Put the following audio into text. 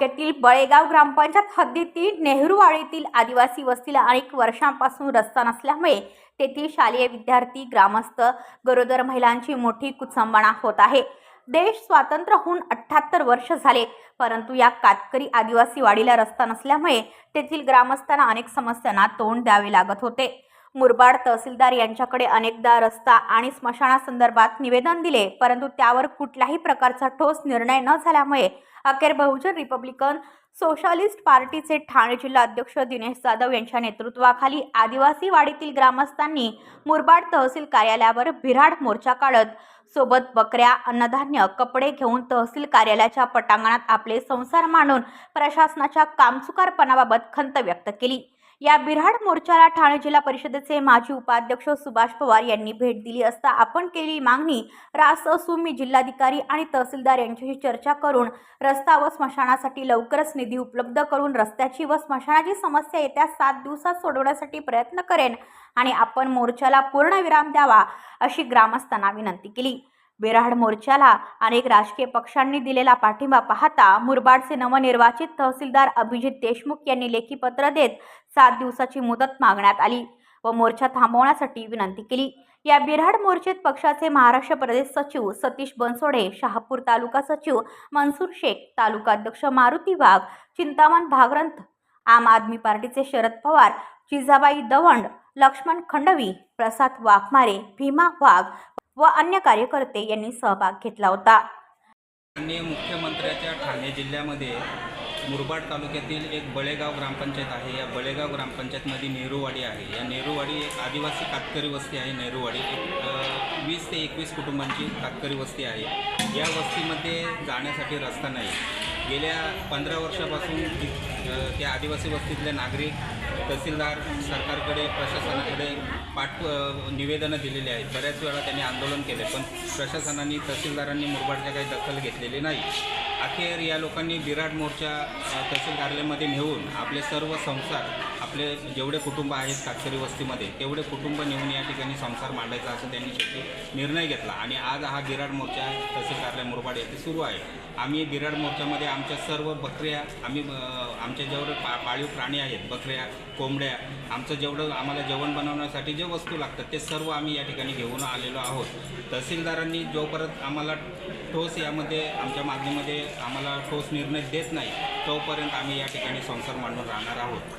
तालुक्यातील बळेगाव ग्रामपंचायत हद्दीतील नेहरूवाडीतील आदिवासी वस्तीला अनेक वर्षांपासून रस्ता नसल्यामुळे तेथील शालेय विद्यार्थी ग्रामस्थ गरोदर महिलांची मोठी कुचंबणा होत आहे. देश स्वातंत्र्य होऊन अठ्ठ्याहत्तर वर्ष झाले परंतु या कातकरी आदिवासी वाडीला रस्ता नसल्यामुळे तेथील ग्रामस्थांना अनेक समस्यांना तोंड द्यावे लागत होते. मुरबाड तहसीलदार यांच्याकडे अनेकदा रस्ता आणि स्मशानासंदर्भात निवेदन दिले परंतु त्यावर कुठल्याही प्रकारचा ठोस निर्णय न झाल्यामुळे अखेर बहुजन रिपब्लिकन सोशलिस्ट पार्टीचे ठाणे जिल्हा अध्यक्ष दिनेश जाधव यांच्या नेतृत्वाखाली आदिवासी वाडीतील ग्रामस्थांनी मुरबाड तहसील कार्यालयावर भिराड मोर्चा काढत सोबत बकऱ्या अन्नधान्य कपडे घेऊन तहसील कार्यालयाच्या पटांगणात आपले संसार मांडून प्रशासनाच्या कामचुकारपणाबाबत खंत व्यक्त केली. या बिऱ्हाड मोर्चाला ठाणे जिल्हा परिषदेचे माजी उपाध्यक्ष सुभाष पवार यांनी भेट दिली असता आपण केली मागणी. रास असून मी जिल्हाधिकारी आणि तहसीलदार यांच्याशी चर्चा करून रस्ता व स्मशानासाठी लवकरच निधी उपलब्ध करून रस्त्याची व स्मशानाची समस्या येत्या सात दिवसात सोडवण्यासाठी प्रयत्न करेन आणि आपण मोर्चाला पूर्णविराम द्यावा अशी ग्रामस्थांना विनंती केली. बिराड मोर्चाला अनेक राजकीय पक्षांनी दिलेला पाठिंबा पाहता मुरबाडचे नवनिर्वाचित तहसीलदार अभिजित देशमुख यांनी लेखी पत्र देत सात दिवसाची मुदत मागण्यात आली व मोर्चा थांबवण्यासाठी विनंती केली. या बिऱ्हाड मोर्चेत पक्षाचे महाराष्ट्र प्रदेश सचिव सतीश बनसोडे शहापूर तालुका सचिव मनसूर शेख तालुका अध्यक्ष मारुती वाघ चिंतामण भागरंथ आम आदमी पार्टीचे शरद पवार जिजाबाई दवंड लक्ष्मण खंडवी प्रसाद वाघमारे भीमा वाघ व अन्य कार्यकर्ते यांनी सहभाग घेतला होता. माननीय मुख्यमंत्र्याच्या ठाणे जिल्ह्यामध्ये मुरबाड तालुक्यातील एक बळेगाव ग्रामपंचायत आहे. या बळेगाव ग्रामपंचायतमध्ये नेहरूवाडी आहे. या नेहरूवाडी एक आदिवासी कातकरी वस्ती आहे. नेहरूवाडी एक वीस ते एकवीस कुटुंबांची कातकरी वस्ती आहे. या वस्तीमध्ये जाण्यासाठी रस्ता नाही. गेल्या पंधरा वर्षापासून त्या आदिवासी वस्तीतले नागरिक तहसीलदार सरकारकडे प्रशासनाकडे पाठ निवेदनं दिलेली आहेत. बऱ्याच वेळा त्यांनी आंदोलन केले पण प्रशासनाने तहसीलदारांनी मुरबाडच्या काही दखल घेतलेली नाही. अखेर या लोकांनी विराट मोर्चा तहसील कार्यालयामध्ये नेऊन आपले सर्व संसार आपले जेवढे कुटुंब आहेत साक्षरी वस्तीमध्ये तेवढे कुटुंब नेऊन या ठिकाणी संसार मांडायचा असं त्यांनी शेवटी निर्णय घेतला. आणि आज हा गिराड मोर्चा तहसील कार्यालय मुरबाड येथे सुरू आहे. आम्ही गिराड मोर्चामध्ये आमच्या सर्व बकऱ्या आम्ही आमच्या जेवढे पा पाळीव प्राणी आहेत बकऱ्या कोंबड्या आमचं जेवढं आम्हाला जेवण बनवण्यासाठी जे वस्तू लागतात ते सर्व आम्ही या ठिकाणी घेऊन आलेलो आहोत. तहसीलदारांनी जोपर्यंत आम्हाला ठोस यामध्ये आमच्या मागणीमध्ये आम्हाला ठोस निर्णय देत नाही तोपर्यंत आम्ही या ठिकाणी संसार मांडून राहणार आहोत.